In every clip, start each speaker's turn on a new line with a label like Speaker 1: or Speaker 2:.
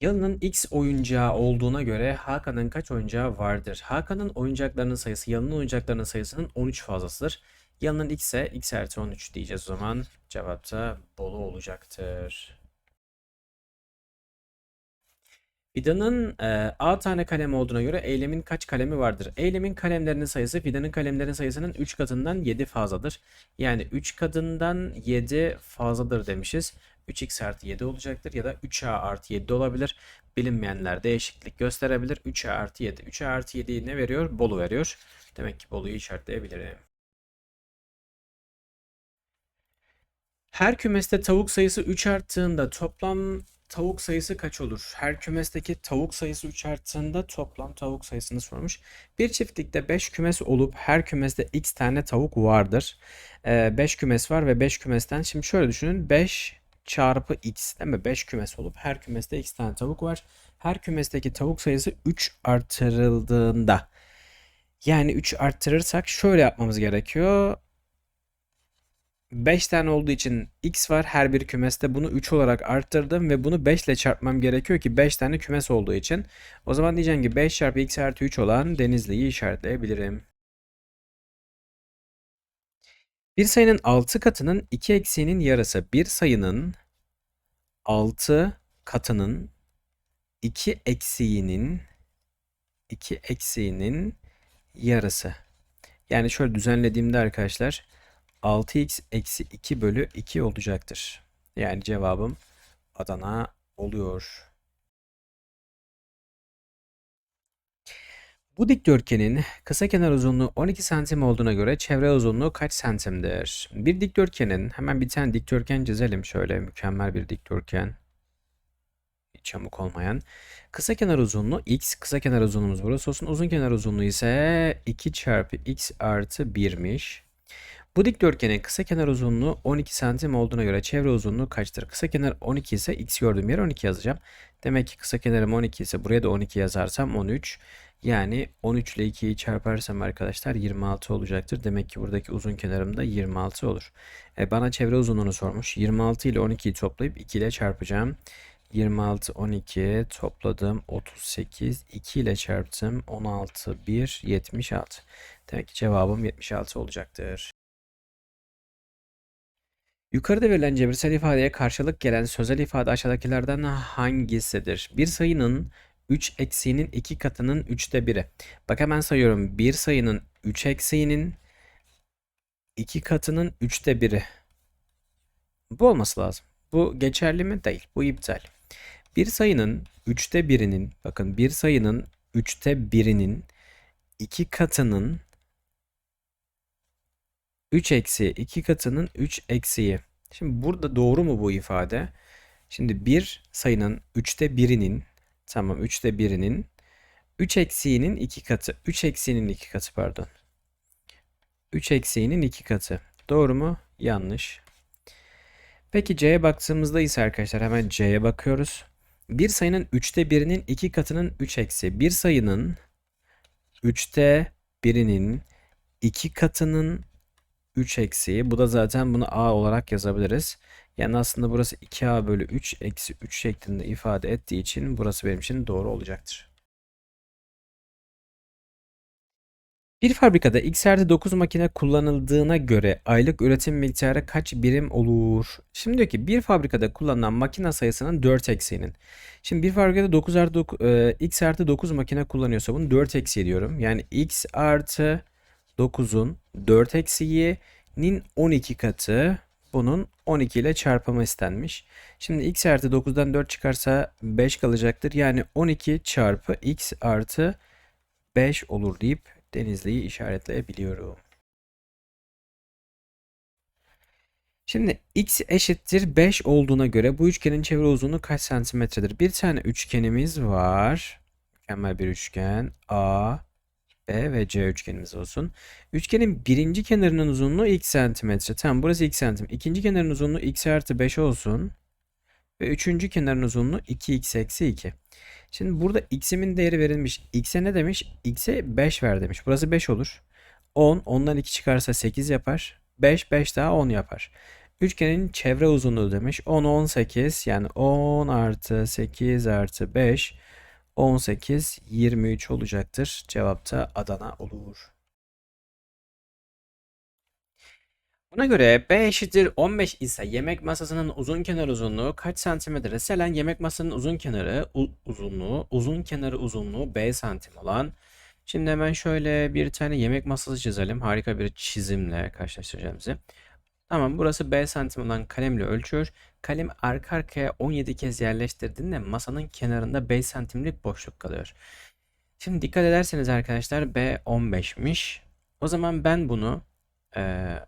Speaker 1: Yalın'ın X oyuncağı olduğuna göre Hakan'ın kaç oyuncağı vardır? Hakan'ın oyuncaklarının sayısı Yalın'ın oyuncaklarının sayısının 13 fazlasıdır. Yalın'ın X ise X artı 13 diyeceğiz o zaman. Cevap da Bolu olacaktır. Fidanın e, A tane kalem olduğuna göre eylemin kaç kalemi vardır? Eylemin kalemlerinin sayısı fidanın kalemlerin sayısının 3 katından 7 fazladır. Yani 3 katından 7 fazladır demişiz. 3x artı 7 olacaktır ya da 3a artı 7 olabilir. Bilinmeyenler değişiklik gösterebilir. 3a artı 7. 3a artı 7 ne veriyor? Bolu veriyor. Demek ki Bolu'yu işaretleyebilirim. Her kümeste tavuk sayısı 3 arttığında toplam tavuk sayısı kaç olur? Her kümesteki tavuk sayısı 3 arttığında toplam tavuk sayısını sormuş. Bir çiftlikte 5 kümes olup her kümeste x tane tavuk vardır. 5 kümes var ve 5 kümesten şimdi şöyle düşünün 5 çarpı x değil mi? 5 kümes olup her kümeste x tane tavuk var. Her kümesteki tavuk sayısı 3 artırıldığında yani 3 arttırırsak şöyle yapmamız gerekiyor. 5 tane olduğu için x var her bir kümeste. Bunu 3 olarak arttırdım ve bunu 5 ile çarpmam gerekiyor ki 5 tane kümes olduğu için. O zaman diyeceğim ki 5 çarpı x artı 3 olan Denizli'yi işaretleyebilirim. Bir sayının 6 katının 2 eksiğinin yarısı. Bir sayının 6 katının 2 eksiğinin 2 eksiğinin yarısı. Yani şöyle düzenlediğimde arkadaşlar 6x eksi 2 bölü 2 olacaktır. Yani cevabım Adana oluyor. Bu dikdörtgenin kısa kenar uzunluğu 12 santim olduğuna göre çevre uzunluğu kaç santimdir? Bir dikdörtgenin hemen bir tane dikdörtgen çizelim şöyle mükemmel bir dikdörtgen. Hiç yamuk olmayan. Kısa kenar uzunluğu x, kısa kenar uzunluğumuz burası olsun. Uzun kenar uzunluğu ise 2 çarpı x artı 1'miş. Bu dikdörtgenin kısa kenar uzunluğu 12 santim olduğuna göre çevre uzunluğu kaçtır? Kısa kenar 12 ise x gördüğüm yere 12 yazacağım. Demek ki kısa kenarım 12 ise buraya da 12 yazarsam 13. Yani 13 ile 2'yi çarparsam arkadaşlar 26 olacaktır. Demek ki buradaki uzun kenarım da 26 olur. E, bana çevre uzunluğunu sormuş. 26 ile 12'yi toplayıp 2 ile çarpacağım. 26, 12 topladım 38, 2 ile çarptım 16, 1, 76. Demek ki cevabım 76 olacaktır. Yukarıda verilen cebirsel ifadeye karşılık gelen sözel ifade aşağıdakilerden hangisidir? Bir sayının 3 eksiğinin 2 katının 3'te 1'i. Bak hemen sayıyorum. Bir sayının 3 eksiğinin 2 katının 3'te 1'i. Bu olması lazım. Bu geçerli mi? Değil. Bu iptal. Bir sayının 3'te 1'inin bakın bir sayının 3'te 1'inin 2 katının 3 eksiği 2 katının 3 eksiği. Şimdi burada doğru mu bu ifade? Şimdi bir sayının 3'te 1'inin tamam 3'te 1'inin 3 eksiğinin 2 katı. 3 eksiğinin 2 katı pardon. 3 eksiğinin 2 katı. Doğru mu? Yanlış. Peki C'ye baktığımızda ise arkadaşlar hemen C'ye bakıyoruz. Bir sayının 3'te 1'inin 2 katının 3 eksi. Bir sayının 3'te 1'inin 2 katının 3 eksiği. Bu da zaten bunu a olarak yazabiliriz. Yani aslında burası 2a bölü 3 eksi 3 şeklinde ifade ettiği için burası benim için doğru olacaktır. Bir fabrikada x artı 9 makine kullanıldığına göre aylık üretim miktarı kaç birim olur? Şimdi diyor ki bir fabrikada kullanılan makine sayısının 4 eksiğinin. Şimdi bir fabrikada 9 artı 9, e, x artı 9 makine kullanıyorsa bunu 4 eksiği diyorum. Yani x artı 9'un 4 eksiğinin 12 katı bunun 12 ile çarpımı istenmiş. Şimdi x artı 9'dan 4 çıkarsa 5 kalacaktır. Yani 12 çarpı x artı 5 olur deyip Denizli'yi işaretleyebiliyorum. Şimdi x eşittir 5 olduğuna göre bu üçgenin çevre uzunluğu kaç santimetredir? Bir tane üçgenimiz var. Mükemmel bir üçgen. A, B ve C üçgenimiz olsun. Üçgenin birinci kenarının uzunluğu x santimetre. Tamam burası x santim. İkinci kenarın uzunluğu x artı 5 olsun. Ve üçüncü kenarın uzunluğu 2x eksi 2. Şimdi burada x'imin değeri verilmiş. X'e ne demiş? X'e 5 ver demiş. Burası 5 olur. 10. Ondan 2 çıkarsa 8 yapar. 5, 5 daha 10 yapar. Üçgenin çevre uzunluğu demiş. 10, 18 yani 10 artı 8 artı 5 18, 23 olacaktır. Cevap da Adana olur. Buna göre B eşittir 15 ise yemek masasının uzun kenar uzunluğu kaç santimetre? Selen yemek masasının uzun kenarı uzunluğu, uzun kenarı uzunluğu B santim olan. Şimdi hemen şöyle bir tane yemek masası çizelim. Harika bir çizimle karşılaştıracağım bizi. Tamam burası B santim olan kalemle ölçüyor. Kalem arka arkaya 17 kez yerleştirdiğinde masanın kenarında 5 santimlik boşluk kalıyor. Şimdi dikkat ederseniz arkadaşlar B 15'miş. O zaman ben bunu eee,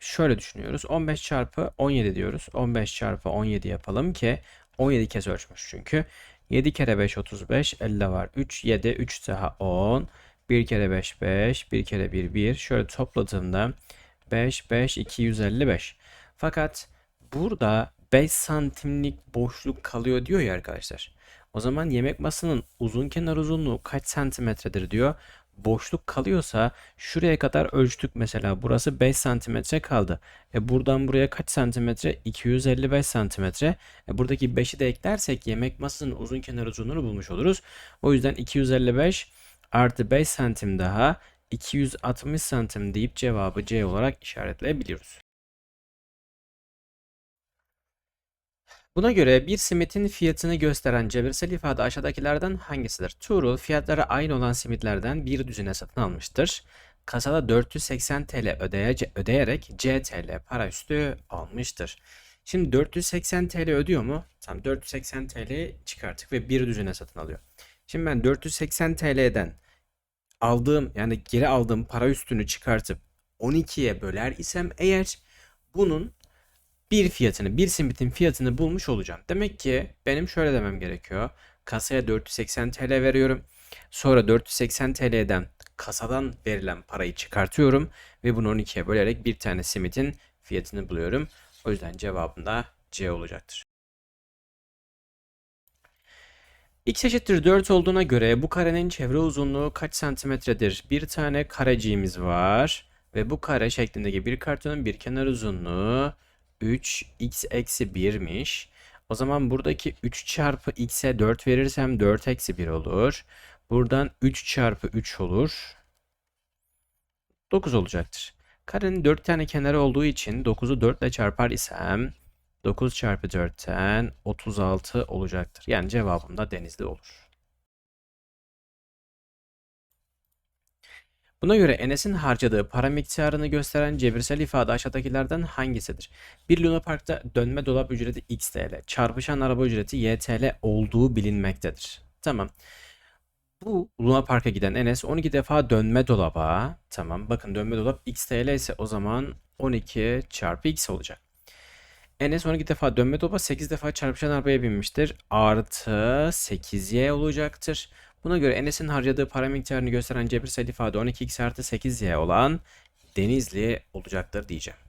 Speaker 1: şöyle düşünüyoruz. 15 çarpı 17 diyoruz. 15 çarpı 17 yapalım ki 17 kez ölçmüş çünkü. 7 kere 5 35 elde var. 3 7 3 daha 10. 1 kere 5 5 1 kere 1 1. Şöyle topladığımda 5 5 255. Fakat burada 5 santimlik boşluk kalıyor diyor ya arkadaşlar. O zaman yemek masanın uzun kenar uzunluğu kaç santimetredir diyor. Boşluk kalıyorsa şuraya kadar ölçtük mesela. Burası 5 santimetre kaldı. E buradan buraya kaç santimetre? 255 santimetre. E buradaki 5'i de eklersek yemek masasının uzun kenar uzunluğunu bulmuş oluruz. O yüzden 255 artı 5 santim daha 260 santim deyip cevabı C olarak işaretleyebiliyoruz. Buna göre bir simitin fiyatını gösteren cebirsel ifade aşağıdakilerden hangisidir? Tuğrul fiyatları aynı olan simitlerden bir düzine satın almıştır. Kasada 480 TL ödeyece, ödeyerek CTL para üstü almıştır. Şimdi 480 TL ödüyor mu? Tamam 480 TL çıkarttık ve bir düzine satın alıyor. Şimdi ben 480 TL'den aldığım yani geri aldığım para üstünü çıkartıp 12'ye böler isem eğer bunun bir fiyatını, bir simitin fiyatını bulmuş olacağım. Demek ki benim şöyle demem gerekiyor. Kasaya 480 TL veriyorum. Sonra 480 TL'den kasadan verilen parayı çıkartıyorum ve bunu 12'ye bölerek bir tane simitin fiyatını buluyorum. O yüzden cevabım da C olacaktır. X eşittir 4 olduğuna göre bu karenin çevre uzunluğu kaç santimetredir? Bir tane kareciğimiz var ve bu kare şeklindeki bir kartonun bir kenar uzunluğu 3 x eksi 1'miş. O zaman buradaki 3 çarpı x'e 4 verirsem 4 eksi 1 olur. Buradan 3 çarpı 3 olur. 9 olacaktır. Karenin 4 tane kenarı olduğu için 9'u 4 ile çarpar isem 9 çarpı 4'ten 36 olacaktır. Yani cevabım da denizli olur. Buna göre Enes'in harcadığı para miktarını gösteren cebirsel ifade aşağıdakilerden hangisidir? Bir Luna Park'ta dönme dolap ücreti X TL, çarpışan araba ücreti Y TL olduğu bilinmektedir. Tamam. Bu Luna Park'a giden Enes 12 defa dönme dolaba, tamam bakın dönme dolap X TL ise o zaman 12 çarpı X olacak. Enes 12 defa dönme dolaba 8 defa çarpışan arabaya binmiştir. Artı 8Y olacaktır. Buna göre Enes'in harcadığı para miktarını gösteren cebirsel ifade 12x artı 8y olan Denizli olacaktır diyeceğim.